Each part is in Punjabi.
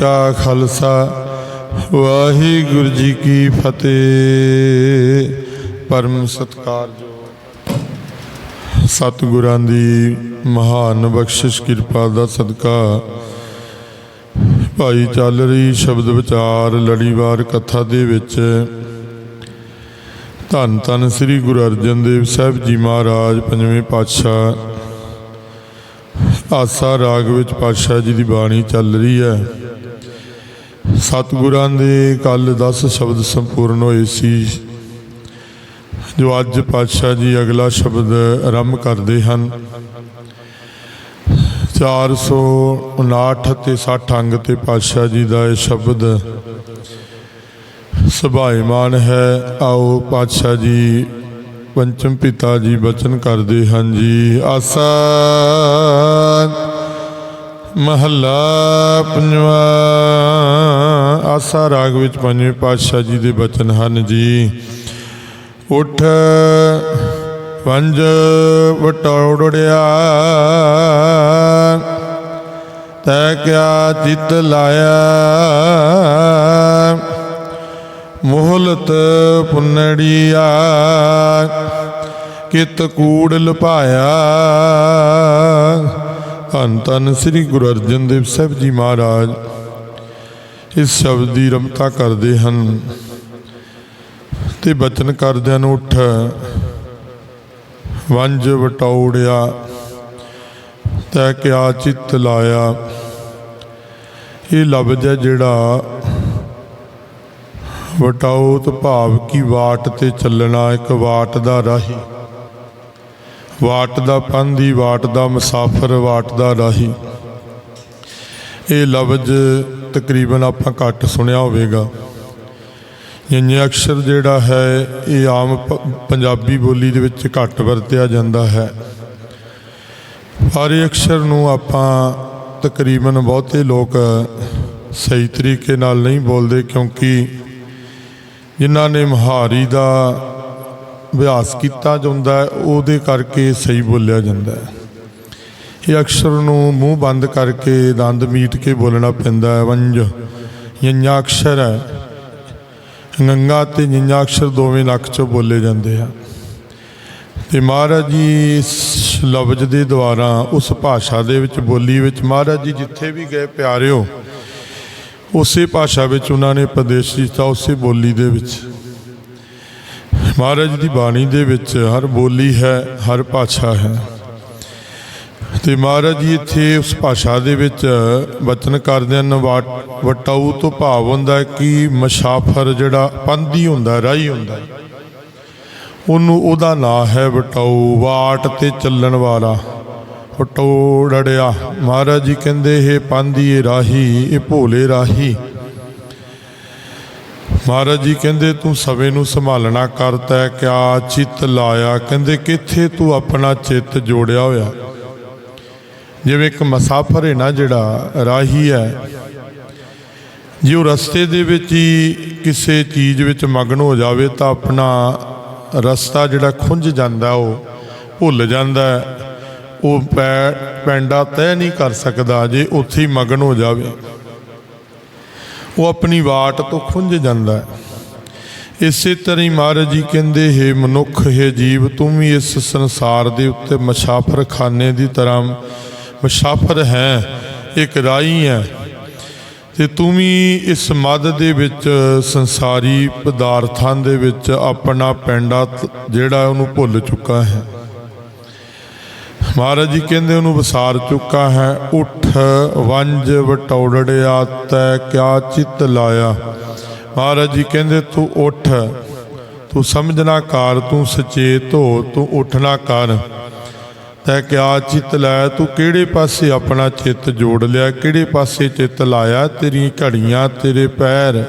ਕਾ ਖਾਲਸਾ, ਵਾਹਿਗੁਰੂ ਜੀ ਕੀ ਫਤਿਹ। ਪਰਮ ਸਤਕਾਰਯੋਗ ਸਤਿਗੁਰਾਂ ਦੀ ਮਹਾਨ ਬਖਸ਼ਿਸ਼, ਕਿਰਪਾ ਦਾ ਸਦਕਾ। ਭਾਈ ਚੱਲ ਰਹੀ ਸ਼ਬਦ ਵਿਚਾਰ ਲੜੀਵਾਰ ਕਥਾ ਦੇ ਵਿੱਚ। ਧੰਨ ਧੰਨ ਸ੍ਰੀ ਗੁਰੂ ਅਰਜਨ ਦੇਵ ਸਾਹਿਬ ਜੀ ਮਹਾਰਾਜ, ਪੰਜਵੇਂ ਪਾਤਸ਼ਾਹ। ਆਸਾ ਰਾਗ ਵਿੱਚ ਪਾਤਸ਼ਾਹ ਜੀ ਦੀ ਬਾਣੀ ਚੱਲ ਰਹੀ ਹੈ। ਸਤਿਗੁਰਾਂ ਦੇ ਕੱਲ 10 ਸ਼ਬਦ ਸੰਪੂਰਨ ਹੋਏ ਸੀ, ਜੋ ਅੱਜ ਪਾਤਸ਼ਾਹ ਜੀ ਅਗਲਾ ਸ਼ਬਦ ਆਰੰਭ ਕਰਦੇ ਹਨ। 459 ਤੇ 60 ਅੰਗ ਤੇ ਪਾਤਸ਼ਾਹ ਜੀ ਦਾ ਇਹ ਸ਼ਬਦ ਸੁਭਾਈਮਾਨ ਹੈ। ਆਓ ਪਾਤਸ਼ਾਹ ਜੀ, ਪੰਚਮ ਪਿਤਾ ਜੀ, ਬਚਨ ਕਰਦੇ ਹਨ ਜੀ। ਆਸਾ ਮਹੱਲਾ ਪੰਜਵਾ। ਆਸਾ ਰਾਗ ਵਿੱਚ ਪੰਜਵੇਂ ਪਾਤਸ਼ਾਹ ਜੀ ਦੇ ਬਚਨ ਹਨ ਜੀ। ਉਠ ਪੰਜ ਵਟੋੜਿਆ ਤੈ ਕਿਆ ਚਿਤ ਲਾਇਆ। ਮੋਹਲਤ ਪੁੰਨੜੀਆ। ਕਿਤ ਕੂੜ ਲਪਾਇਆ ਧੰਨ ਧੰਨ ਸ੍ਰੀ ਗੁਰੂ ਅਰਜਨ ਦੇਵ ਸਾਹਿਬ ਜੀ ਮਹਾਰਾਜ, ਇਸ ਸ਼ਬਦ ਦੀ ਰਮਤਾ ਕਰਦੇ ਹਨ ਤੇ ਬਚਨ ਕਰਦਿਆਂ ਨੂੰ ਉੱਠ, ਵੰਜ ਵਟੌੜਿਆ ਤੈ ਕਿਆ ਚਿੱਤ ਲਾਇਆ, ਇਹ ਲਫ਼ਜ਼ ਹੈ ਜਿਹੜਾ ਵਟਾਉਤ ਭਾਵ ਕੀ ਵਾਟ ਤੇ ਚੱਲਣਾ, ਇੱਕ ਵਾਟ ਦਾ ਰਾਹੀ। ਵਾਟ ਦਾ ਪੰਧੀ ਵਾਟ ਦਾ ਮੁਸਾਫਰ ਵਾਟ ਦਾ ਰਾਹੀ। ਇਹ ਲਫ਼ਜ਼ ਤਕਰੀਬਨ ਆਪਾਂ ਘੱਟ ਸੁਣਿਆ ਹੋਵੇਗਾ। ਇੰਨੇ ਅਕਸ਼ਰ ਜਿਹੜਾ ਹੈ, ਇਹ ਆਮ ਪ- ਪੰਜਾਬੀ ਬੋਲੀ ਦੇ ਵਿੱਚ ਘੱਟ ਵਰਤਿਆ ਜਾਂਦਾ ਹੈ। ਪਰ ਇਹ ਅਕਸ਼ਰ ਨੂੰ ਆਪਾਂ ਤਕਰੀਬਨ ਬਹੁਤੇ ਲੋਕ ਸਹੀ ਤਰੀਕੇ ਨਾਲ ਨਹੀਂ ਬੋਲਦੇ ਕਿਉਂਕਿ ਜਿਨ੍ਹਾਂ ਨੇ ਮਹਾਰੀ ਦਾ ਅਭਿਆਸ ਕੀਤਾ ਜਾਂਦਾ ਹੈ, ਉਹਦੇ ਕਰਕੇ ਸਹੀ ਬੋਲਿਆ ਜਾਂਦਾ ਹੈ। ਇਹ ਅਕਸ਼ਰ ਨੂੰ ਮੂੰਹ ਬੰਦ ਕਰਕੇ ਦੰਦ ਮੀਟ ਕੇ ਬੋਲਣਾ ਪੈਂਦਾ ਹੈ, ਵੰਜ। ਯੰਨਾ ਅਕਸ਼ਰ ਹੈ। ਗੰਗਾ ਤੇ ਨਿੰਨਾ ਅਕਸ਼ਰ ਦੋਵੇਂ ਨੱਕ ਚੋਂ ਬੋਲੇ ਜਾਂਦੇ ਆ। ਤੇ ਮਹਾਰਾਜ ਜੀ ਇਸ ਲਫ਼ਜ਼ ਦੇ ਦੁਆਰਾ, ਉਸ ਭਾਸ਼ਾ ਦੇ ਵਿੱਚ ਬੋਲੀ ਵਿੱਚ, ਮਹਾਰਾਜ ਜੀ ਜਿੱਥੇ ਵੀ ਗਏ ਪਿਆਰਿਓ, ਉਸੇ ਭਾਸ਼ਾ ਵਿੱਚ ਉਹਨਾਂ ਨੇ ਪ੍ਰਦੇਸ਼ ਦਿੱਤਾ, ਉਸੇ ਬੋਲੀ ਦੇ ਵਿੱਚ। ਮਹਾਰਾਜ ਦੀ ਬਾਣੀ ਦੇ ਵਿੱਚ ਹਰ ਬੋਲੀ ਹੈ, ਹਰ ਭਾਸ਼ਾ ਹੈ। ਤੇ ਮਹਾਰਾਜ ਜੀ ਇੱਥੇ ਉਸ ਭਾਸ਼ਾ ਦੇ ਵਿੱਚ ਬਚਨ ਕਰਦੇ ਹਨ, ਵਾਟ- ਵਟਾਊ ਤੋਂ ਭਾਵ ਹੁੰਦਾ ਕਿ ਮੁਸਾਫਰ ਜਿਹੜਾ ਪੰਧੀ ਹੁੰਦਾ, ਰਾਹੀ ਹੁੰਦਾ। ਉਹਨੂੰ ਉਹਦਾ ਨਾਂ ਹੈ ਵਟਾਊ, ਵਾਟ ਤੇ ਚੱਲਣ ਵਾਲਾ। ਵਟੋੜੜਿਆ ਮਹਾਰਾਜ ਜੀ ਕਹਿੰਦੇ ਇਹ ਪੰਧੀ ਇਹ ਰਾਹੀ, ਇਹ ਭੋਲੇ ਰਾਹੀ। ਮਹਾਰਾਜ ਜੀ ਕਹਿੰਦੇ, ਤੂੰ ਸਵੇ ਨੂੰ ਸੰਭਾਲਣਾ ਕਰਤਾ ਕਿਆ ਚਿੱਤ ਲਾਇਆ? ਕਹਿੰਦੇ, ਕਿੱਥੇ ਤੂੰ ਆਪਣਾ ਚਿੱਤ ਜੋੜਿਆ ਹੋਇਆ? ਜਿਵੇਂ ਇੱਕ ਮੁਸਾਫਰ ਹੈ ਨਾ ਜਿਹੜਾ, ਰਾਹੀ ਹੈ, ਜੇ ਉਹ ਰਸਤੇ ਦੇ ਵਿੱਚ ਹੀ ਕਿਸੇ ਚੀਜ਼ ਵਿੱਚ ਮਗਨ ਹੋ ਜਾਵੇ, ਤਾਂ ਆਪਣਾ ਰਸਤਾ ਜਿਹੜਾ ਖੁੰਝ ਜਾਂਦਾ, ਉਹ ਭੁੱਲ ਜਾਂਦਾ ਉਹ ਪੈ, ਪੈਂਡਾ ਤੈਅ ਨਹੀਂ ਕਰ ਸਕਦਾ, ਜੇ ਉੱਥੇ ਹੀ ਮਗਨ ਹੋ ਜਾਵੇ। ਉਹ ਆਪਣੀ ਬਾਟ ਤੋਂ ਖੁੰਝ ਜਾਂਦਾ ਹੈ। ਇਸੇ ਤਰ੍ਹਾਂ ਹੀ ਮਹਾਰਾਜ ਜੀ ਕਹਿੰਦੇ, ਹੈ ਮਨੁੱਖ, ਹੈ ਜੀਵ, ਤੂੰ ਵੀ ਇਸ ਸੰਸਾਰ ਦੇ ਉੱਤੇ ਮੁਸਾਫਰ ਖਾਨੇ ਦੀ ਤਰ੍ਹਾਂ ਮੁਸਾਫਰ ਹੈ, ਇੱਕ ਰਾਹੀ ਹੈ ਤੇ ਤੂੰ ਵੀ ਇਸ ਮੱਧ ਦੇ ਵਿੱਚ ਸੰਸਾਰੀ ਪਦਾਰਥਾਂ ਦੇ ਵਿੱਚ ਆਪਣਾ ਪੈਂਡਾ ਜਿਹੜਾ ਉਹਨੂੰ ਭੁੱਲ ਚੁੱਕਾ ਹੈ। ਮਹਾਰਾਜ ਜੀ ਕਹਿੰਦੇ ਉਹਨੂੰ ਵਿਸਾਰ ਚੁੱਕਾ ਹੈ, ਉਠ, ਵੰਜ ਵਟੌੜੜਿਆ ਤੈ ਕਿਆ ਚਿੱਤ ਲਾਇਆ। ਮਹਾਰਾਜ ਜੀ ਕਹਿੰਦੇ, ਤੂੰ ਉੱਠ, ਤੂੰ ਸਮਝਣਾ ਕਰ, ਤੂੰ ਸੁਚੇਤ ਹੋ, ਤੂੰ ਉੱਠਣਾ ਕਰ। ਤੈ ਕਿਆ ਚਿੱਤ ਲਾਇਆ ਤੂੰ ਕਿਹੜੇ ਪਾਸੇ ਆਪਣਾ ਚਿੱਤ ਜੋੜ ਲਿਆ, ਕਿਹੜੇ ਪਾਸੇ ਚਿੱਤ ਲਾਇਆ? ਤੇਰੀਆਂ ਘੜੀਆਂ, ਤੇਰੇ ਪੈਰ,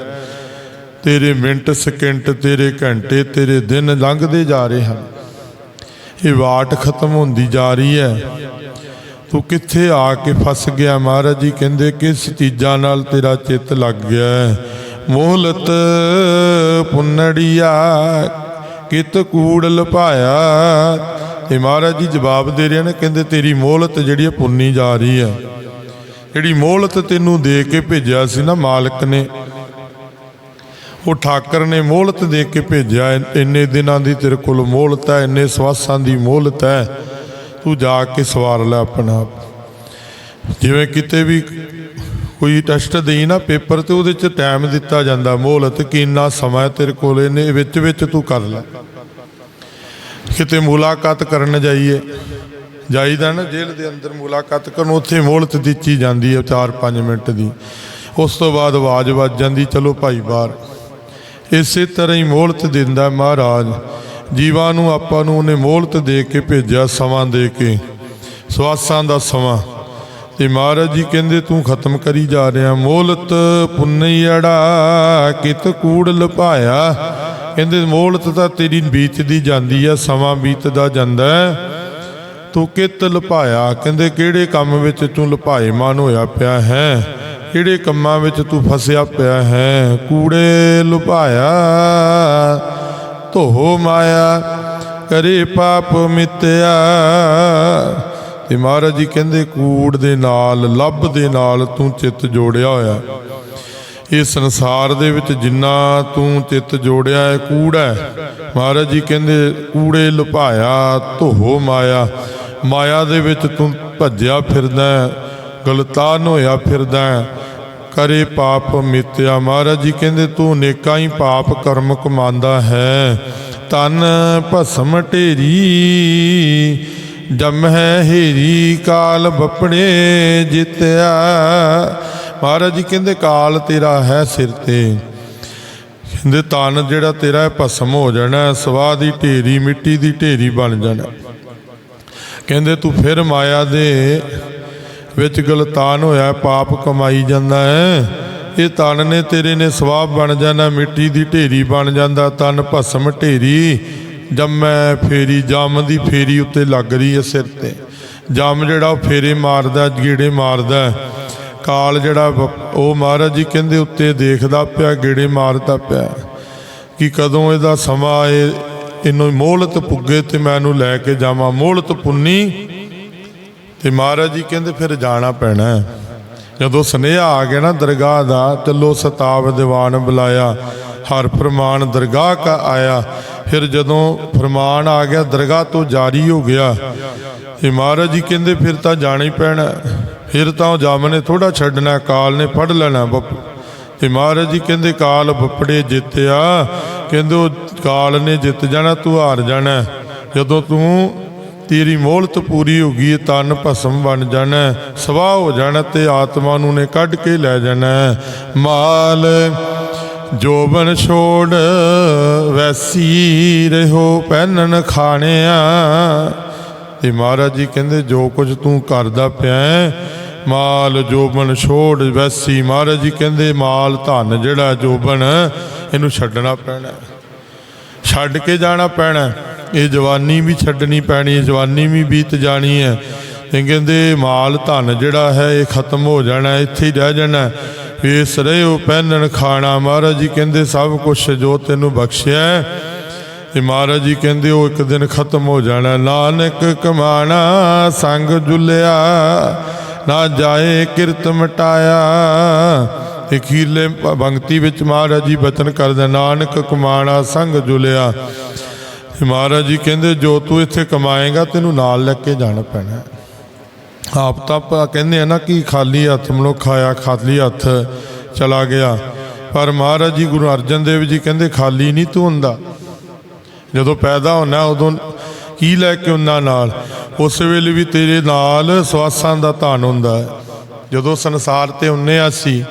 ਤੇਰੇ ਮਿੰਟ, ਸਕਿੰਟ, ਤੇਰੇ ਘੰਟੇ, ਤੇਰੇ ਦਿਨ ਲੰਘਦੇ ਜਾ ਰਹੇ ਹਨ। ਇਹ ਵਾਟ ਖਤਮ ਹੁੰਦੀ ਜਾ ਰਹੀ ਹੈ। ਤੂੰ ਕਿੱਥੇ ਆ ਕੇ ਫਸ ਗਿਆ ਮਹਾਰਾਜ ਜੀ? ਕਹਿੰਦੇ, ਕਿਸ ਚੀਜ਼ਾਂ ਨਾਲ ਤੇਰਾ ਚਿੱਤ ਲੱਗ ਗਿਆ ਹੈ? ਮੋਹਲਤ ਪੁੰਨੜੀਆ, ਕਿਤ ਕੂੜ ਲਪਾਇਆ। ਤੇ ਮਹਾਰਾਜ ਜੀ ਜਵਾਬ ਦੇ ਰਹੇ ਨੇ, ਕਹਿੰਦੇ, ਤੇਰੀ ਮੋਹਲਤ ਜਿਹੜੀ ਹੈ ਪੁੰਨੀ ਜਾ ਰਹੀ ਹੈ। ਜਿਹੜੀ ਮੋਹਲਤ ਤੈਨੂੰ ਦੇ ਕੇ ਭੇਜਿਆ ਸੀ ਨਾ ਮਾਲਕ ਨੇ ਉਹ ਠਾਕਰ ਨੇ ਮੋਹਲਤ ਦੇ ਕੇ ਭੇਜਿਆ। ਇੰਨੇ ਦਿਨਾਂ ਦੀ ਤੇਰੇ ਕੋਲ ਮੋਹਲਤ ਹੈ, ਇੰਨੇ ਸਵਾਸਾਂ ਦੀ ਮੋਹਲਤ ਹੈ। ਤੂੰ ਜਾ ਕੇ ਸਵਾਰ ਲੈ ਆਪਣਾ ਆਪ। ਜਿਵੇਂ ਕਿਤੇ ਵੀ ਕੋਈ ਟੈਸਟ ਦੇਈ ਨਾ ਪੇਪਰ ਤੇ ਉਹਦੇ ਚ ਟਾਈਮ ਦਿੱਤਾ ਜਾਂਦਾ ਮੋਹਲਤ ਕਿ ਇੰਨਾ ਸਮਾਂ ਤੇਰੇ ਕੋਲ, ਇਹਨੇ ਵਿੱਚ ਵਿੱਚ ਤੂੰ ਕਰ ਲੈ। ਕਿਤੇ ਮੁਲਾਕਾਤ ਕਰਨ ਜਾਈਏ, ਜਾਈਦਾ ਨਾ ਜੇਲ੍ਹ ਦੇ ਅੰਦਰ ਮੁਲਾਕਾਤ ਕਰਨ, ਉੱਥੇ ਮੋਹਲਤ ਦਿੱਤੀ ਜਾਂਦੀ ਹੈ 4-5 ਮਿੰਟ ਦੀ। ਉਸ ਤੋਂ ਬਾਅਦ ਆਵਾਜ਼ ਵੱਜ ਜਾਂਦੀ, ਚਲੋ ਭਾਈ ਬਾਹਰ। ਇਸੇ ਤਰ੍ਹਾਂ ਹੀ ਮੋਹਲਤ ਦਿੰਦਾ ਮਹਾਰਾਜ। ਜੀਵਾਂ ਨੂੰ ਆਪਾਂ ਨੂੰ ਉਹਨੇ ਮੋਹਲਤ ਦੇ ਕੇ ਭੇਜਿਆ, ਸਮਾਂ ਦੇ ਕੇ। ਸਵਾਸਾਂ ਦਾ ਸਮਾਂ। ਤੇ ਮਹਾਰਾਜ ਜੀ ਕਹਿੰਦੇ, ਤੂੰ ਖਤਮ ਕਰੀ ਜਾ ਰਿਹਾ। ਮੋਹਲਤ ਪੁੰਨਈ ਅੜਾ, ਕਿਤ ਕੂੜ ਲਪਾਇਆ। ਕਹਿੰਦੇ, ਮੋਹਲਤ ਤਾਂ ਤੇਰੀ ਬੀਤਦੀ ਜਾਂਦੀ ਆ, ਸਮਾਂ ਬੀਤਦਾ ਜਾਂਦਾ ਤੂੰ ਕਿਤ ਲਪਾਇਆ? ਕਹਿੰਦੇ, ਕਿਹੜੇ ਕੰਮ ਵਿੱਚ ਤੂੰ ਲਪਾਏਮਾਨ ਹੋਇਆ ਪਿਆ ਹੈ? ਕਿਹੜੇ ਕੰਮਾਂ ਵਿੱਚ ਤੂੰ ਫਸਿਆ ਪਿਆ ਹੈ, ਕੂੜੇ ਲੁਭਾਇਆ ਧੋ ਮਾਇਆ, ਕਰੇ ਪਾਪ ਮਿੱਤਿਆ। ਤੇ ਮਹਾਰਾਜ ਜੀ ਕਹਿੰਦੇ, ਕੂੜ ਦੇ ਨਾਲ, ਲੱਭ ਦੇ ਨਾਲ ਤੂੰ ਚਿੱਤ ਜੋੜਿਆ ਹੋਇਆ। ਇਹ ਸੰਸਾਰ ਦੇ ਵਿੱਚ ਜਿੰਨਾ ਤੂੰ ਚਿੱਤ ਜੋੜਿਆ ਹੈ, ਕੂੜਾ ਹੈ। ਮਹਾਰਾਜ ਜੀ ਕਹਿੰਦੇ, ਕੂੜੇ ਲੁਭਾਇਆ ਧੋ ਮਾਇਆ। ਮਾਇਆ ਦੇ ਵਿੱਚ ਤੂੰ ਭੱਜਿਆ ਫਿਰਦਾ ਗਲਤਾਨ ਹੋਇਆ ਫਿਰਦਾ ਕਰੇ ਪਾਪ ਮਿੱਤਿਆ ਮਹਾਰਾਜ ਜੀ ਕਹਿੰਦੇ ਤੂੰ ਨੇਕਾਂ ਹੀ ਪਾਪ ਕਰਮ ਕਮਾਉਂਦਾ ਹੈ। ਤਨ ਭਸਮ ਢੇਰੀ ਜਮ ਹੈ ਹੇਰੀ ਕਾਲ ਬਪੜੇ ਜਿਤਿਆ। ਮਹਾਰਾਜ ਜੀ ਕਹਿੰਦੇ ਕਾਲ ਤੇਰਾ ਹੈ ਸਿਰ ਤੇ। ਕਹਿੰਦੇ ਤਨ ਜਿਹੜਾ ਤੇਰਾ ਹੈ ਭਸਮ ਹੋ ਜਾਣਾ ਹੈ, ਸਵਾਹ ਦੀ ਢੇਰੀ ਮਿੱਟੀ ਦੀ ਢੇਰੀ ਬਣ ਜਾਣਾ। ਕਹਿੰਦੇ ਤੂੰ ਫਿਰ ਮਾਇਆ ਦੇ ਵਿੱਚ ਗਲਤਾਨ ਹੋਇਆ, ਪਾਪ ਕਮਾਈ ਜਾਂਦਾ ਹੈ। ਇਹ ਤਨ ਨੇ ਤੇਰੇ ਨੇ ਸਵਾਬ ਬਣ ਜਾਣਾ, ਮਿੱਟੀ ਦੀ ਢੇਰੀ ਬਣ ਜਾਂਦਾ, ਤਨ ਭਸਮ ਢੇਰੀ। ਜੰਮੈ ਫੇਰੀ, ਜੰਮ ਦੀ ਫੇਰੀ ਉੱਤੇ ਲੱਗ ਰਹੀ ਹੈ ਸਿਰ ਤੇ। ਜੰਮ ਜਿਹੜਾ ਉਹ ਫੇਰੇ ਮਾਰਦਾ, ਗੇੜੇ ਮਾਰਦਾ ਕਾਲ ਜਿਹੜਾ ਵ- ਉਹ ਮਹਾਰਾਜ ਜੀ ਕਹਿੰਦੇ, ਉੱਤੇ ਦੇਖਦਾ ਪਿਆ, ਗੇੜੇ ਮਾਰਦਾ ਪਿਆ ਕਿ ਕਦੋਂ ਇਹਦਾ ਸਮਾਂ ਇਹ ਇਹਨੂੰ ਮੋਹਲਤ ਪੁੱਗੇ ਤੇ ਮੈਂ ਇਹਨੂੰ ਲੈ ਕੇ ਜਾਵਾਂ। ਮੋਹਲਤ ਪੁੰਨੀ ਤੇ ਮਹਾਰਾਜ ਜੀ ਕਹਿੰਦੇ ਫਿਰ ਜਾਣਾ ਪੈਣਾ ਜਦੋਂ ਸੁਨੇਹਾ ਆ ਗਿਆ ਨਾ ਦਰਗਾਹ ਦਾ, ਚੱਲੋ ਸਤਾਵ ਦੀਵਾਨ ਬੁਲਾਇਆ, ਹਰ ਫਰਮਾਨ ਦਰਗਾਹ ਕਾ ਆਇਆ। ਫਿਰ ਜਦੋਂ ਫਰਮਾਨ ਆ ਗਿਆ, ਦਰਗਾਹ ਤੋਂ ਜਾਰੀ ਹੋ ਗਿਆ। ਤੇ ਮਹਾਰਾਜ ਜੀ ਕਹਿੰਦੇ ਫਿਰ ਤਾਂ ਜਾਣਾ ਹੀ ਪੈਣਾ ਫਿਰ ਤਾਂ ਉਹ ਜਾਮ ਨੇ ਥੋੜਾ ਛੱਡਣਾ, ਕਾਲ ਨੇ ਫੜ ਲੈਣਾ ਬੱਪ। ਤੇ ਮਹਾਰਾਜ ਜੀ ਕਹਿੰਦੇ, ਕਾਲ ਬੱਪੜੇ ਜਿੱਤਿਆ। ਕਹਿੰਦੇ ਉਹ ਕਾਲ ਨੇ ਜਿੱਤ ਜਾਣਾ, ਤੂੰ ਹਾਰ ਜਾਣਾ। ਜਦੋਂ ਤੂੰ ਤੇਰੀ ਮੋਹਲਤ ਪੂਰੀ ਹੋ ਗਈ ਤਨ ਭਸਮ ਬਣ ਜਾਣਾ ਹੈ, ਸਵਾਹ ਹੋ ਜਾਣਾ ਤੇ ਆਤਮਾ ਨੂੰ ਨੇ ਕੱਢ ਕੇ ਲੈ ਜਾਣਾ। ਮਾਲ ਜੋਬਨ ਛੋੜ ਵੈਸੀ ਰਹੋ ਪਹਿਨਣ ਖਾਣਿਆ। ਤੇ ਮਹਾਰਾਜ ਜੀ ਕਹਿੰਦੇ ਜੋ ਕੁਝ ਤੂੰ ਕਰਦਾ ਪਿਆ ਮਾਲ ਜੋਬਨ ਛੋੜ ਵੈਸੀ ਮਹਾਰਾਜ ਜੀ ਕਹਿੰਦੇ ਮਾਲ ਧਨ ਜਿਹੜਾ ਜੋਬਨ ਇਹਨੂੰ ਛੱਡਣਾ ਪੈਣਾ। ਛੱਡ ਕੇ ਜਾਣਾ ਪੈਣਾ। ਇਹ ਜਵਾਨੀ ਵੀ ਛੱਡਣੀ ਪੈਣੀ ਹੈ ਜਵਾਨੀ ਵੀ ਬੀਤ ਜਾਣੀ ਹੈ। ਤੇ ਕਹਿੰਦੇ ਮਾਲ ਧਨ ਜਿਹੜਾ ਹੈ ਇਹ ਖਤਮ ਹੋ ਜਾਣਾ ਇੱਥੇ ਹੀ ਰਹਿ ਜਾਣਾ ਹੈ। ਵੇਸ ਰਹਿਓ ਪਹਿਨਣ ਖਾਣਾ ਮਹਾਰਾਜ ਜੀ ਕਹਿੰਦੇ ਸਭ ਕੁਝ ਜੋ ਤੈਨੂੰ ਬਖਸ਼ਿਆ ਹੈ, ਤੇ ਮਹਾਰਾਜ ਜੀ ਕਹਿੰਦੇ ਉਹ ਇੱਕ ਦਿਨ ਖਤਮ ਹੋ ਜਾਣਾ ਨਾਨਕ ਕਮਾਣਾ ਸੰਗ ਜੁਲਿਆ ਨਾ ਜਾਏ ਕਿਰਤ ਮਟਾਇਆ। ਅਖੀਰਲੇ ਭ- ਵਿੱਚ ਮਹਾਰਾਜ ਜੀ ਬਚਨ ਕਰਦੇ ਨਾਨਕ ਕਮਾਣਾ ਸੰਗ ਜੁਲਿਆ। ਮਹਾਰਾਜ ਜੀ ਕਹਿੰਦੇ, ਜੋ ਤੂੰ ਇੱਥੇ ਕਮਾਏਗਾ, ਤੈਨੂੰ ਨਾਲ ਲੈ ਕੇ ਜਾਣਾ ਪੈਣਾ ਆਪ ਤਾਂ ਆਪਾਂ ਕਹਿੰਦੇ ਆ ਨਾ ਕਿ ਖਾਲੀ ਹੱਥ, ਮਨੁੱਖ ਆਇਆ ਖਾਲੀ ਹੱਥ ਚਲਾ ਗਿਆ। ਪਰ ਮਹਾਰਾਜ ਜੀ ਗੁਰੂ ਅਰਜਨ ਦੇਵ ਜੀ ਕਹਿੰਦੇ, ਖਾਲੀ ਨਹੀਂ ਤੂੰ ਹੁੰਦਾ। ਜਦੋਂ ਪੈਦਾ ਹੋਣਾ, ਉਦੋਂ ਕੀ ਲੈ ਕੇ ਉਹਨਾਂ ਨਾਲ? ਉਸ ਵੇਲੇ ਵੀ ਤੇਰੇ ਨਾਲ ਸਵਾਸਾਂ ਦਾ ਧਨ ਹੁੰਦਾ ਹੈ। ਜਦੋਂ ਸੰਸਾਰ ਤੇ ਹੁੰਨੇ ਆ ਸੀ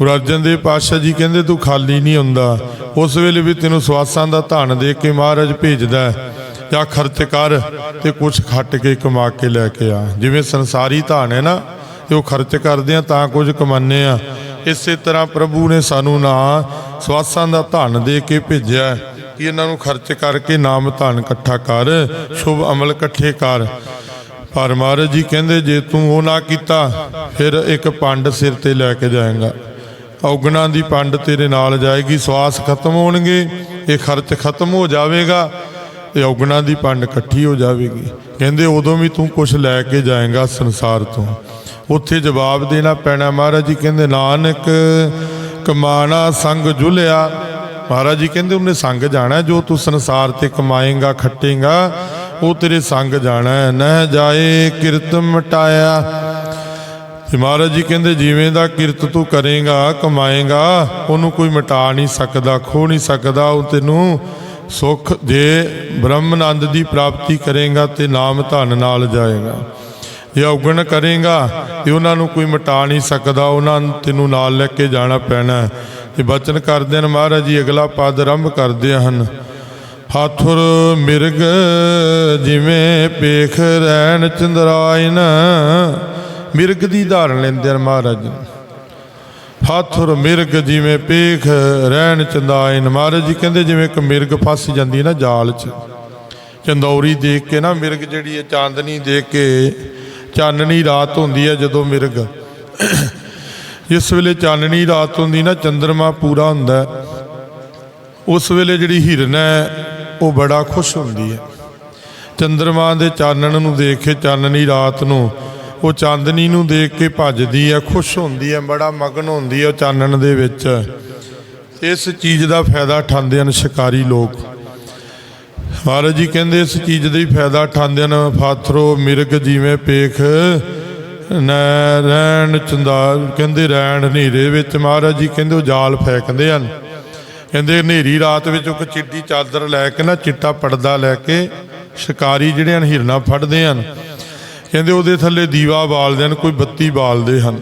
ਗੁਰੂ ਅਰਜਨ ਦੇਵ ਪਾਤਸ਼ਾਹ ਜੀ ਕਹਿੰਦੇ, ਤੂੰ ਖਾਲੀ ਨਹੀਂ ਹੁੰਦਾ। ਉਸ ਵੇਲੇ ਵੀ ਤੈਨੂੰ ਸਵਾਸਾਂ ਦਾ ਧਨ ਦੇ ਕੇ ਮਹਾਰਾਜ ਭੇਜਦਾ ਜਾਂ ਖਰਚ ਕਰ ਤੇ ਕੁਝ ਖੱਟ ਕੇ ਕਮਾ ਕੇ ਲੈ ਕੇ ਆ। ਜਿਵੇਂ ਸੰਸਾਰੀ ਧਨ ਹੈ ਨਾ, ਤੇ ਉਹ ਖਰਚ ਕਰਦੇ ਆ, ਤਾਂ ਕੁਝ ਕਮਾਉਂਦੇ ਆ। ਇਸੇ ਤਰ੍ਹਾਂ ਪ੍ਰਭੂ ਨੇ ਸਾਨੂੰ ਨਾ ਸਵਾਸਾਂ ਦਾ ਧਨ ਦੇ ਕੇ ਭੇਜਿਆ ਕਿ ਇਹਨਾਂ ਨੂੰ ਖਰਚ ਕਰਕੇ ਨਾਮ ਧਨ ਇਕੱਠਾ ਕਰ, ਸ਼ੁਭ ਅਮਲ ਇਕੱਠੇ ਕਰ। ਪਰ ਮਹਾਰਾਜ ਜੀ ਕਹਿੰਦੇ, ਜੇ ਤੂੰ ਉਹ ਨਾ ਕੀਤਾ, ਫਿਰ ਇੱਕ ਪੰਡ ਸਿਰ ਤੇ ਲੈ ਕੇ ਜਾਏਗਾ। ਔਗਣਾ ਦੀ ਪੰਡ ਤੇਰੇ ਨਾਲ ਜਾਏਗੀ, ਸਵਾਸ ਖਤਮ ਹੋਣਗੇ, ਇਹ ਖਰਚ ਖਤਮ ਹੋ ਜਾਵੇਗਾ ਤੇ ਔਗਣਾ ਦੀ ਪੰਡ ਇਕੱਠੀ ਹੋ ਜਾਵੇਗੀ। ਕਹਿੰਦੇ, ਉਦੋਂ ਵੀ ਤੂੰ ਕੁਝ ਲੈ ਕੇ ਜਾਏਗਾ ਸੰਸਾਰ ਤੋਂ। ਉੱਥੇ ਜਵਾਬ ਦੇਣਾ ਪੈਣਾ ਮਹਾਰਾਜ ਜੀ, ਕਹਿੰਦੇ, ਨਾਨਕ ਕਮਾਣਾ ਸੰਗ ਜੁਲਿਆ। ਮਹਾਰਾਜ ਜੀ ਕਹਿੰਦੇ, ਉਹਨੇ ਸੰਗ ਜਾਣਾ, ਜੋ ਤੂੰ ਸੰਸਾਰ ਤੇ ਕਮਾਏਗਾ, ਖੱਟੇਗਾ, ਉਹ ਤੇਰੇ ਸੰਗ ਜਾਣਾ ਨਹਿ ਜਾਏ ਕਿਰਤ ਮਟਾਇਆ ਮਹਾਰਾਜ ਜੀ ਕਹਿੰਦੇ, ਜਿਵੇਂ ਦਾ ਕਿਰਤ ਤੂੰ ਕਰੇਗਾ, ਕਮਾਏਗਾ, ਉਹਨੂੰ ਕੋਈ ਮਿਟਾ ਨਹੀਂ ਸਕਦਾ ਖੋ ਨਹੀਂ ਸਕਦਾ, ਉਹ ਤੈਨੂੰ ਸੁਖ ਜੇ ਬ੍ਰਹਮਨੰਦ ਦੀ ਪ੍ਰਾਪਤੀ ਕਰੇਗਾ ਤੇ ਨਾਮ ਧਨ ਨਾਲ ਜਾਏਗਾ ਜੇ ਔਗਣ ਕਰੇਗਾ, ਤੇ ਉਹਨਾਂ ਨੂੰ ਕੋਈ ਮਿਟਾ ਨਹੀਂ ਸਕਦਾ, ਉਹਨਾਂ ਨੂੰ ਤੈਨੂੰ ਨਾਲ ਲੈ ਕੇ ਜਾਣਾ ਪੈਣਾ ਹੈ। ਤੇ ਬਚਨ ਕਰਦੇ ਹਨ ਮਹਾਰਾਜ ਜੀ, ਅਗਲਾ ਪਦ ਆਰੰਭ ਕਰਦੇ ਹਨ ਹਾਥੁਰ ਮਿਰਗ ਜਿਵੇਂ ਪੇਖ ਰਹਿਣ ਚੰਦਰਾਇਨ ਮਿਰਗ ਦੀ ਧਾਰਨ ਲੈਂਦੇ ਹਨ ਮਹਾਰਾਜ। ਜੀ ਹਾਥੁਰ ਮਿਰਗ ਜਿਵੇਂ ਪੇਖ ਰਹਿਣ ਚੰਦਾਇਨ ਮਹਾਰਾਜ ਜੀ ਕਹਿੰਦੇ ਜਿਵੇਂ ਇੱਕ ਮਿਰਗ ਫਸ ਜਾਂਦੀ ਹੈ ਨਾ ਜਾਲ 'ਚ। ਚੰਦੌਰੀ ਦੇਖ ਕੇ ਨਾ ਮਿਰਗ ਜਿਹੜੀ ਹੈ ਚਾਂਦਨੀ ਦੇਖ ਕੇ ਚਾਨਣੀ ਰਾਤ ਹੁੰਦੀ ਹੈ ਜਦੋਂ ਮਿਰਗ। ਜਿਸ ਵੇਲੇ ਚਾਨਣੀ ਰਾਤ ਹੁੰਦੀ ਨਾ ਚੰਦਰਮਾ ਪੂਰਾ ਹੁੰਦਾ ਉਸ ਵੇਲੇ ਜਿਹੜੀ ਹਿਰਨ ਹੈ ਉਹ ਬੜਾ ਖੁਸ਼ ਹੁੰਦੀ ਹੈ। ਚੰਦਰਮਾ ਦੇ ਚਾਨਣ ਨੂੰ ਦੇਖ ਕੇ ਚਾਨਣੀ ਰਾਤ ਨੂੰ ਉਹ ਚਾਂਦਨੀ ਨੂੰ ਦੇਖ ਕੇ ਭੱਜਦੀ ਹੈ ਖੁਸ਼ ਹੁੰਦੀ ਹੈ ਬੜਾ ਮਗਨ ਹੁੰਦੀ ਹੈ ਉਹ ਚਾਨਣ ਦੇ ਵਿੱਚ। ਇਸ ਚੀਜ਼ ਦਾ ਫਾਇਦਾ ਉਠਾਉਂਦੇ ਹਨ ਸ਼ਿਕਾਰੀ ਲੋਕ। ਮਹਾਰਾਜ ਜੀ ਕਹਿੰਦੇ, ਇਸ ਚੀਜ਼ ਦਾ ਹੀ ਫਾਇਦਾ ਉਠਾਉਂਦੇ ਹਨ ਫਾਥਰੋ, ਮਿਰਗ ਜਿਵੇਂ ਪੇਖ, ਨੈ ਰਹਿਣ ਚੰਦਾ ਕਹਿੰਦੇ ਰਹਿਣ ਹਨੇਰੇ ਵਿੱਚ। ਮਹਾਰਾਜ ਜੀ ਕਹਿੰਦੇ ਉਹ ਜਾਲ ਫੇਕਦੇ ਹਨ। ਕਹਿੰਦੇ ਹਨੇਰੀ ਰਾਤ ਵਿੱਚ ਉਹ ਚਿੱਟੀ ਚਾਦਰ ਲੈ ਕੇ ਨਾ ਚਿੱਟਾ ਪਰਦਾ ਲੈ ਕੇ ਸ਼ਿਕਾਰੀ ਜਿਹੜੇ ਹਨ ਹਿਰਨਾ ਫੜਦੇ ਹਨ। ਕਹਿੰਦੇ ਉਹਦੇ ਥੱਲੇ ਦੀਵਾ ਬਾਲਦੇ ਹਨ, ਕੋਈ ਬੱਤੀ ਬਾਲਦੇ ਹਨ।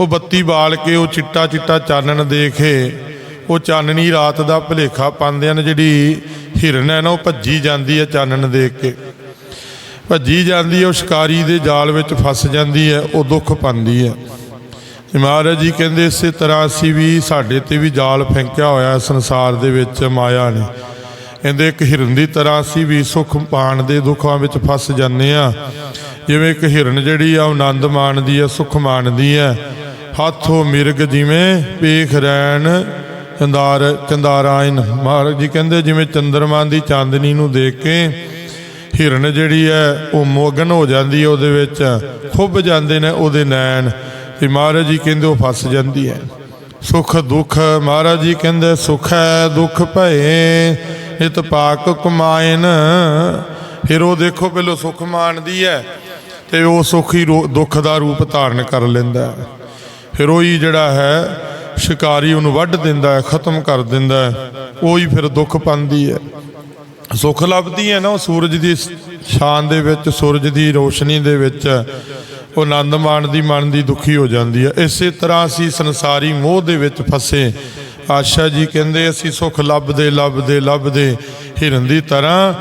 ਉਹ ਬੱਤੀ ਬਾਲ ਕੇ ਉਹ ਚਿੱਟਾ ਚਿੱਟਾ ਚਾਨਣ ਦੇਖੇ, ਉਹ ਚਾਨਣੀ ਰਾਤ ਦਾ ਭਲੇਖਾ ਪਾਉਂਦੇ ਹਨ, ਜਿਹੜੀ ਹਿਰਨ ਹੈ ਨਾ, ਉਹ ਭੱਜੀ ਜਾਂਦੀ ਹੈ ਚਾਨਣ ਦੇਖ ਕੇ। ਭੱਜੀ ਜਾਂਦੀ ਹੈ, ਉਹ ਸ਼ਿਕਾਰੀ ਦੇ ਜਾਲ ਵਿੱਚ ਫਸ ਜਾਂਦੀ ਹੈ, ਉਹ ਦੁੱਖ ਪਾਉਂਦੀ ਹੈ। ਮਹਾਰਾਜ ਜੀ ਕਹਿੰਦੇ, ਇਸੇ ਤਰ੍ਹਾਂ ਅਸੀਂ ਵੀ ਸਾਡੇ ਤੇ ਵੀ ਜਾਲ ਫੈਂਕਿਆ ਹੋਇਆ ਸੰਸਾਰ ਦੇ ਵਿੱਚ ਮਾਇਆ ਨੇ। ਕਹਿੰਦੇ ਇੱਕ ਹਿਰਨ ਦੀ ਤਰ੍ਹਾਂ ਅਸੀਂ ਵੀ ਸੁਖ ਪਾਣ ਦੇ ਦੁੱਖਾਂ ਵਿੱਚ ਫਸ ਜਾਂਦੇ ਆ ਜਿਵੇਂ ਇੱਕ ਹਿਰਨ ਜਿਹੜੀ ਆ, ਉਹ ਆਨੰਦ ਮਾਣਦੀ ਹੈ ਸੁਖ ਮਾਣਦੀ ਹੈ ਹੱਥੋਂ ਮਿਰਗ ਜਿਵੇਂ ਪੇਖ ਰੈਣ, ਚੰਦਾਰ ਚੰਦਾਰਾਇਨ ਮਹਾਰਾਜ ਜੀ ਕਹਿੰਦੇ, ਜਿਵੇਂ ਚੰਦਰਮਾ ਦੀ ਚਾਂਦਨੀ ਨੂੰ ਦੇਖ ਕੇ ਹਿਰਨ ਜਿਹੜੀ ਹੈ ਉਹ ਮੋਗਨ ਹੋ ਜਾਂਦੀ ਹੈ ਉਹਦੇ ਵਿੱਚ, ਖੁੱਭ ਜਾਂਦੇ ਨੇ ਉਹਦੇ ਨੈਣ। ਤੇ ਮਹਾਰਾਜ ਜੀ ਕਹਿੰਦੇ, ਉਹ ਫਸ ਜਾਂਦੀ ਹੈ। ਸੁਖ ਦੁੱਖ, ਮਹਾਰਾਜ ਜੀ ਕਹਿੰਦੇ, ਸੁਖ ਹੈ ਦੁੱਖ ਭਏ। ਨਿਤ ਪਾਕ ਕਮਾਇਨ। ਫਿਰ ਉਹ ਦੇਖੋ ਪਹਿਲੋ ਸੁਖ ਮਾਣਦੀ ਹੈ ਤੇ ਉਹ ਸੁਖ ਹੀ ਦੁੱਖ ਦਾ ਰੂਪ ਧਾਰਨ ਕਰ ਲੈਂਦਾ ਹੈ। ਫਿਰ ਉਹੀ ਜਿਹੜਾ ਹੈ, ਸ਼ਿਕਾਰੀ ਉਹਨੂੰ ਵੱਢ ਦਿੰਦਾ ਹੈ, ਖਤਮ ਕਰ ਦਿੰਦਾ ਹੈ। ਉਹੀ ਫਿਰ ਦੁੱਖ ਪਾਉਂਦੀ ਹੈ। ਸੁੱਖ ਲੱਭਦੀ ਹੈ ਨਾ ਉਹ ਸੂਰਜ ਦੀ ਸ਼ਾਨ ਦੇ ਵਿੱਚ, ਸੂਰਜ ਦੀ ਰੋਸ਼ਨੀ ਦੇ ਵਿੱਚ। ਉਹ ਆਨੰਦ ਮਾਣਦੀ ਮਨ ਦੀ ਦੁਖੀ ਹੋ ਜਾਂਦੀ ਹੈ। ਇਸੇ ਤਰ੍ਹਾਂ ਅਸੀਂ ਸੰਸਾਰੀ ਮੋਹ ਦੇ ਵਿੱਚ ਫਸੇ। ਆਸ਼ਾ ਜੀ ਕਹਿੰਦੇ, ਅਸੀਂ ਸੁੱਖ ਲੱਭਦੇ ਲੱਭਦੇ ਲੱਭਦੇ। ਹਿਰਨ ਦੀ ਤਰ੍ਹਾਂ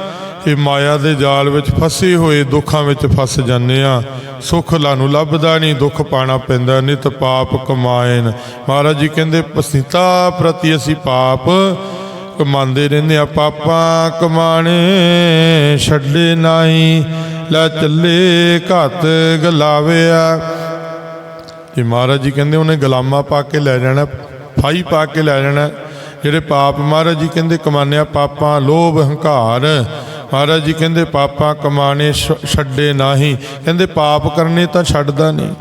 ਇਹ ਮਾਇਆ ਦੇ ਜਾਲ ਵਿੱਚ ਫਸੇ ਹੋਏ ਦੁੱਖਾਂ ਵਿੱਚ ਫਸ ਜਾਂਦੇ ਆ ਸੁੱਖ ਲਾਨੂੰ ਲੱਭਦਾ ਨਹੀਂ, ਦੁੱਖ ਪਾਣਾ ਪੈਂਦਾ, ਨਿਤ ਪਾਪ ਕਮਾਏਨ। ਮਹਾਰਾਜ ਜੀ ਕਹਿੰਦੇ, ਪਸੀਤਾ ਪ੍ਰਤੀ ਅਸੀਂ ਪਾਪ ਕਮਾਉਂਦੇ ਰਹਿੰਦੇ ਆ ਪਾਪਾਂ ਕਮਾਣੇ ਛੱਡੇ ਨਹੀਂ, ਲੈ ਚੱਲੇ ਘਤ ਗਲਾਵਿਆ। ਤੇ ਮਹਾਰਾਜ ਜੀ ਕਹਿੰਦੇ, ਉਹਨੇ ਗੁਲਾਮਾ ਪਾ ਕੇ ਲੈ ਜਾਣਾ। ਫਾਈ ਪਾ ਕੇ ਲੈ ਜਾਣਾ। ਜਿਹੜੇ ਪਾਪ ਮਹਾਰਾਜ ਜੀ ਕਹਿੰਦੇ ਕਮਾਨਿਆ ਪਾਪਾਂ ਲੋਭ ਹੰਕਾਰ। ਮਹਾਰਾਜ ਜੀ ਕਹਿੰਦੇ ਪਾਪਾਂ ਕਮਾਣੇ ਛ- ਛੱਡੇ ਨਹੀਂ। ਕਹਿੰਦੇ ਪਾਪ ਕਰਨੇ ਤਾਂ ਛੱਡਦਾ ਨਹੀਂ।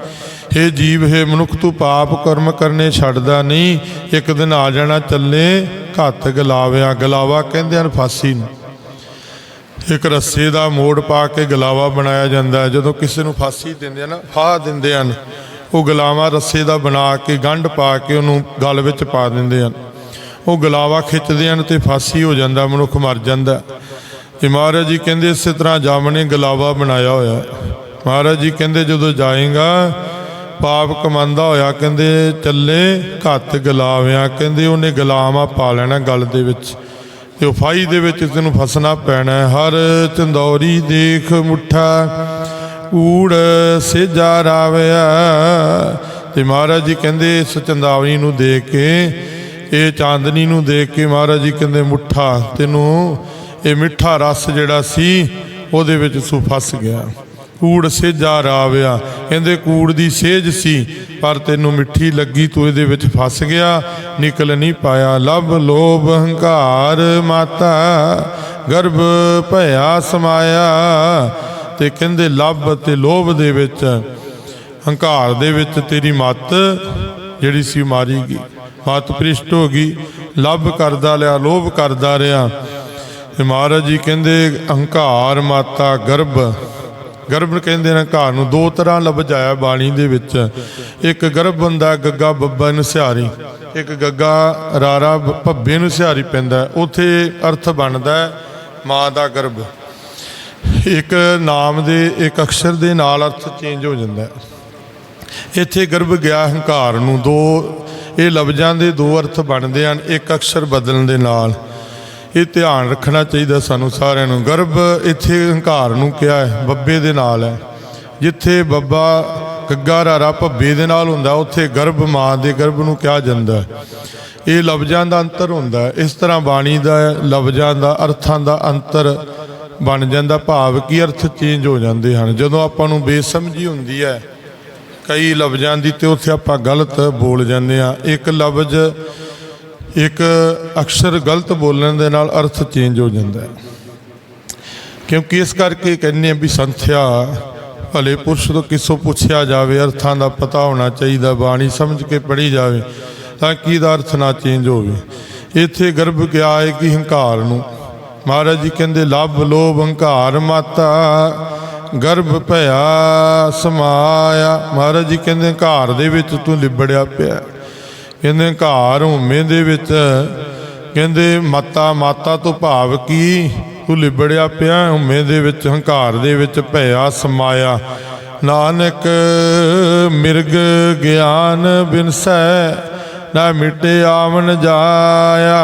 हे ਜੀਵ, ਹੈ ਮਨੁੱਖ, ਤੂੰ ਪਾਪ ਕਰਮ ਕਰਨੇ ਛੱਡਦਾ ਨਹੀਂ। ਇੱਕ ਦਿਨ ਆ ਜਾਣਾ ਚੱਲੇ, ਘੱਤ ਗਲਾਵਿਆ ਗਲਾਵਾ ਕਹਿੰਦੇ ਹਨ ਫਾਸੀ ਨੂੰ। ਇੱਕ ਰੱਸੇ ਦਾ ਮੋੜ ਪਾ ਕੇ ਗਲਾਵਾ ਬਣਾਇਆ ਜਾਂਦਾ ਜਦੋਂ ਕਿਸੇ ਨੂੰ ਫਾਸੀ ਦਿੰਦੇ ਆ ਨਾ, ਫਾਹ ਦਿੰਦੇ ਹਨ। ਉਹ ਗਲਾਵਾ ਰੱਸੇ ਦਾ ਬਣਾ ਕੇ, ਗੰਢ ਪਾ ਕੇ ਉਹਨੂੰ ਗਲ ਵਿੱਚ ਪਾ ਦਿੰਦੇ ਹਨ। ਉਹ ਗਲਾਵਾ ਖਿੱਚਦੇ ਹਨ ਤੇ ਫਾਸੀ ਹੋ ਜਾਂਦਾ, ਮਨੁੱਖ ਮਰ ਜਾਂਦਾ। ਤੇ ਮਹਾਰਾਜ ਜੀ ਕਹਿੰਦੇ, ਇਸੇ ਤਰ੍ਹਾਂ ਜਾਮ ਨੇ ਗਲਾਵਾ ਬਣਾਇਆ ਹੋਇਆ। ਮਹਾਰਾਜ ਜੀ ਕਹਿੰਦੇ, ਜਦੋਂ ਜਾਏਗਾ, ਪਾਪ ਕਮਾਂਦਾ ਹੋਇਆ, ਕਹਿੰਦੇ, ਚੱਲੇ ਘੱਤ ਗਲਾਵਿਆਂ, ਕਹਿੰਦੇ, ਉਹਨੇ ਗਲਾਵਾ ਪਾ ਲੈਣਾ ਗਲ ਦੇ ਵਿੱਚ। ਤੇ ਉਫਾਈ ਦੇ ਵਿੱਚ ਤੈਨੂੰ ਫਸਣਾ ਪੈਣਾ ਹਰ ਚੰਦੌਰੀ ਦੇਖ ਮੁੱਠਾ ਕੂੜ ਸੇਜਾ ਰਾਵਿਆ। ਤੇ ਮਹਾਰਾਜ ਜੀ ਕਹਿੰਦੇ, ਇਸ ਚੰਦਾਵਨੀ ਨੂੰ ਦੇਖ ਕੇ, ਇਹ ਚਾਂਦਨੀ ਨੂੰ ਦੇਖ ਕੇ ਮਹਾਰਾਜ ਜੀ ਕਹਿੰਦੇ, ਮੁੱਠਾ, ਤੈਨੂੰ ਇਹ ਮਿੱਠਾ ਰਸ ਜਿਹੜਾ ਸੀ, ਉਹਦੇ ਵਿੱਚ ਤੂੰ ਫਸ ਗਿਆ। ਕੂੜ ਸੇਜਾ ਰਾਵਿਆ। ਕਹਿੰਦੇ, ਕੂੜ ਦੀ ਸੇਜ ਸੀ, ਪਰ ਤੈਨੂੰ ਮਿੱਠੀ ਲੱਗੀ, ਤੂੰ ਇਹਦੇ ਵਿੱਚ ਫਸ ਗਿਆ। ਨਿਕਲ ਨਹੀਂ ਪਾਇਆ। ਲਬ ਲੋਭ ਹੰਕਾਰ ਮਾਤਾ, ਗਰਭ ਭਇਆ ਸਮਾਇਆ। ਤੇ ਕਹਿੰਦੇ, ਲੱਭ ਤੇ ਲੋਭ ਦੇ ਵਿੱਚ, ਹੰਕਾਰ ਦੇ ਵਿੱਚ ਤੇਰੀ ਮੱਤ ਜਿਹੜੀ ਸੀ ਮਾਰੀ ਗਈ। ਮੱਤ ਭ੍ਰਿਸ਼ਟ ਹੋ ਗਈ। ਲੱਭ ਕਰਦਾ ਲਿਆ ਲੋਭ ਕਰਦਾ ਰਿਹਾ। ਤੇ ਮਹਾਰਾਜ ਜੀ ਕਹਿੰਦੇ, ਹੰਕਾਰ ਮਾਤਾ ਗਰਭ। ਗਰਭ ਕਹਿੰਦੇ ਨੇ ਹੰਕਾਰ ਨੂੰ ਦੋ ਤਰ੍ਹਾਂ ਲੱਭ ਜਾਇਆ ਬਾਣੀ ਦੇ ਵਿੱਚ। ਇੱਕ ਗਰਭ ਬੰਦਾ ਗੱਗਾ ਬੱਬਾ ਨੂੰ ਸਿਹਾਰੀ। ਇੱਕ ਗੱਗਾ ਰਾਰਾ ਭ- ਭੱਬੇ ਨੂੰ ਸਿਹਾਰੀ ਪੈਂਦਾ। ਉੱਥੇ ਅਰਥ ਬਣਦਾ ਮਾਂ ਦਾ ਗਰਭ। ਇੱਕ ਨਾਮ ਦੇ, ਇੱਕ ਅਕਸ਼ਰ ਦੇ ਨਾਲ ਅਰਥ ਚੇਂਜ ਹੋ ਜਾਂਦਾ ਹੈ। ਇੱਥੇ ਗਰਭ ਗਿਆ ਹੰਕਾਰ ਨੂੰ ਦੋ, ਇਹ ਲਫ਼ਜ਼ਾਂ ਦੇ ਦੋ ਅਰਥ ਬਣਦੇ ਹਨ, ਇੱਕ ਅਕਸ਼ਰ ਬਦਲਣ ਦੇ ਨਾਲ। ਇਹ ਧਿਆਨ ਰੱਖਣਾ ਚਾਹੀਦਾ ਸਾਨੂੰ ਸਾਰਿਆਂ ਨੂੰ। ਗਰਭ ਇੱਥੇ ਹੰਕਾਰ ਨੂੰ ਕਿਹਾ ਹੈ, ਬੱਬੇ ਦੇ ਨਾਲ ਹੈ। ਜਿੱਥੇ ਬੱਬਾ ਗੱਗਾ ਰਾਰਾ ਭੱਬੇ ਦੇ ਨਾਲ ਹੁੰਦਾ, ਉੱਥੇ ਗਰਭ ਮਾਂ ਦੇ ਗਰਭ ਨੂੰ ਕਿਹਾ ਜਾਂਦਾ ਇਹ ਲਫ਼ਜ਼ਾਂ ਦਾ ਅੰਤਰ ਹੁੰਦਾ ਇਸ ਤਰ੍ਹਾਂ ਬਾਣੀ ਦਾ ਲਫ਼ਜ਼ਾਂ ਦਾ, ਅਰਥਾਂ ਦਾ ਅੰਤਰ ਬਣ ਜਾਂਦਾ, ਭਾਵ ਕੀ ਅਰਥ ਚੇਂਜ ਹੋ ਜਾਂਦੇ ਹਨ। ਜਦੋਂ ਆਪਾਂ ਨੂੰ ਬੇਸਮਝੀ ਹੁੰਦੀ ਹੈ, ਕਈ ਲਫ਼ਜ਼ਾਂ ਦੀ ਤੇ ਉੱਥੇ ਆਪਾਂ ਗਲਤ ਬੋਲ ਜਾਂਦੇ ਆ ਇੱਕ ਲਫ਼ਜ਼, ਇੱਕ ਅਕਸ਼ਰ ਗਲਤ ਬੋਲਣ ਦੇ ਨਾਲ ਅਰਥ ਚੇਂਜ ਹੋ ਜਾਂਦਾ ਹੈ। ਕਿਉਂਕਿ ਇਸ ਕਰਕੇ ਕਹਿੰਦੇ ਆ ਵੀ ਸੰਥਿਆ, ਭਲੇ ਪੁਰਸ਼ ਤੋਂ ਕਿਸੋਂ ਪੁੱਛਿਆ ਜਾਵੇ, ਅਰਥਾਂ ਦਾ ਪਤਾ ਹੋਣਾ ਚਾਹੀਦਾ, ਬਾਣੀ ਸਮਝ ਕੇ ਪੜ੍ਹੀ ਜਾਵੇ, ਤਾਂ ਕਿ ਇਹਦਾ ਅਰਥ ਨਾ ਚੇਂਜ ਹੋਵੇ। ਇੱਥੇ ਗਰਭ ਗਿਆ ਹੈ ਕਿ ਹੰਕਾਰ ਨੂੰ। ਮਹਾਰਾਜ ਜੀ ਕਹਿੰਦੇ, ਲਭ ਲੋਭ ਹੰਕਾਰ ਮਾਤਾ, ਗਰਭ ਭਇਆ ਸਮਾਇਆ। ਮਹਾਰਾਜ ਜੀ ਕਹਿੰਦੇ, ਹੰਕਾਰ ਦੇ ਵਿੱਚ ਤੂੰ ਲਿਬੜਿਆ ਪਿਆ। ਕਹਿੰਦੇ, ਹੰਕਾਰ ਹਉਮੈ ਦੇ ਵਿੱਚ। ਕਹਿੰਦੇ, ਮਾਤਾ ਮਾਤਾ ਤੋਂ ਭਾਵ ਕੀ? ਤੂੰ ਲਿਬੜਿਆ ਪਿਆ ਹਉਮੈ ਦੇ ਵਿੱਚ, ਹੰਕਾਰ ਦੇ ਵਿੱਚ, ਭਇਆ ਸਮਾਇਆ। ਨਾਨਕ ਮਿਰਗ ਗਿਆਨ ਬਿਨਸੈ ਨਾ ਮਿਟੇ ਆਵਣ ਜਾਇਆ।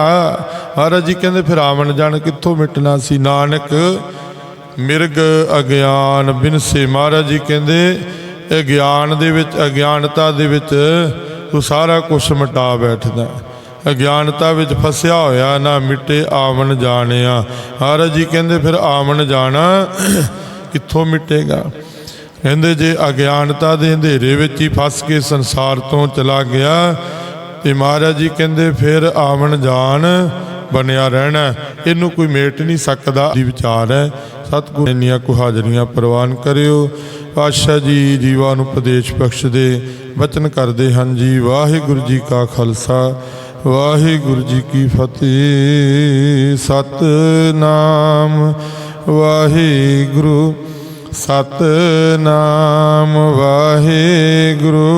ਮਹਾਰਾਜ ਜੀ ਕਹਿੰਦੇ, ਫਿਰ ਆਵਨ ਜਾਣ ਕਿੱਥੋਂ ਮਿਟਣਾ ਸੀ? ਨਾਨਕ, ਮਿਰਗ ਅਗਿਆਨ ਬਿਨਸੇ ਮਹਾਰਾਜ ਜੀ ਕਹਿੰਦੇ ਇਹ ਗਿਆਨ ਦੇ ਵਿੱਚ, ਅਗਿਆਨਤਾ ਦੇ ਵਿੱਚ ਤੂੰ ਸਾਰਾ ਕੁਝ ਮਿਟਾ ਬੈਠਦਾ। ਅਗਿਆਨਤਾ ਵਿੱਚ ਫਸਿਆ ਹੋਇਆ, ਨਾ ਮਿਟੇ ਆਵਣ ਜਾਣਿਆ। ਮਹਾਰਾਜ ਜੀ ਕਹਿੰਦੇ, ਫਿਰ ਆਵਣ ਜਾਣਾ ਕਿੱਥੋਂ ਮਿਟੇਗਾ? ਕਹਿੰਦੇ, ਜੇ ਅਗਿਆਨਤਾ ਦੇ ਅੰਧੇਰੇ ਵਿੱਚ ਹੀ ਫਸ ਕੇ ਸੰਸਾਰ ਤੋਂ ਚਲਾ ਗਿਆ ਤੇ ਮਹਾਰਾਜ ਜੀ ਕਹਿੰਦੇ, ਫਿਰ ਆਵਣ ਜਾਣ, ਬਣਿਆ ਰਹਿਣਾ ਇਹਨੂੰ ਕੋਈ ਮੇਟ ਨਹੀਂ ਸਕਦਾ ਦੀ ਵਿਚਾਰ ਹੈ। ਸਤਿਗੁਰੂ ਇੰਨੀਆਂ ਕੁ ਹਾਜ਼ਰੀਆਂ ਪ੍ਰਵਾਨ ਕਰਿਓ। ਪਾਤਸ਼ਾਹ ਜੀ ਜੀਵਾਂ ਨੂੰ ਉਪਦੇਸ਼ ਬਖਸ਼ ਦੇ ਵਚਨ ਕਰਦੇ ਹਨ ਜੀ, ਵਾਹਿਗੁਰੂ ਜੀ ਕਾ ਖਾਲਸਾ, ਵਾਹਿਗੁਰੂ ਜੀ ਕੀ ਫਤਿਹ। ਸਤਨਾਮ, ਵਾਹਿਗੁਰੂ ਸਤਨਾਮ, ਵਾਹਿਗੁਰੂ।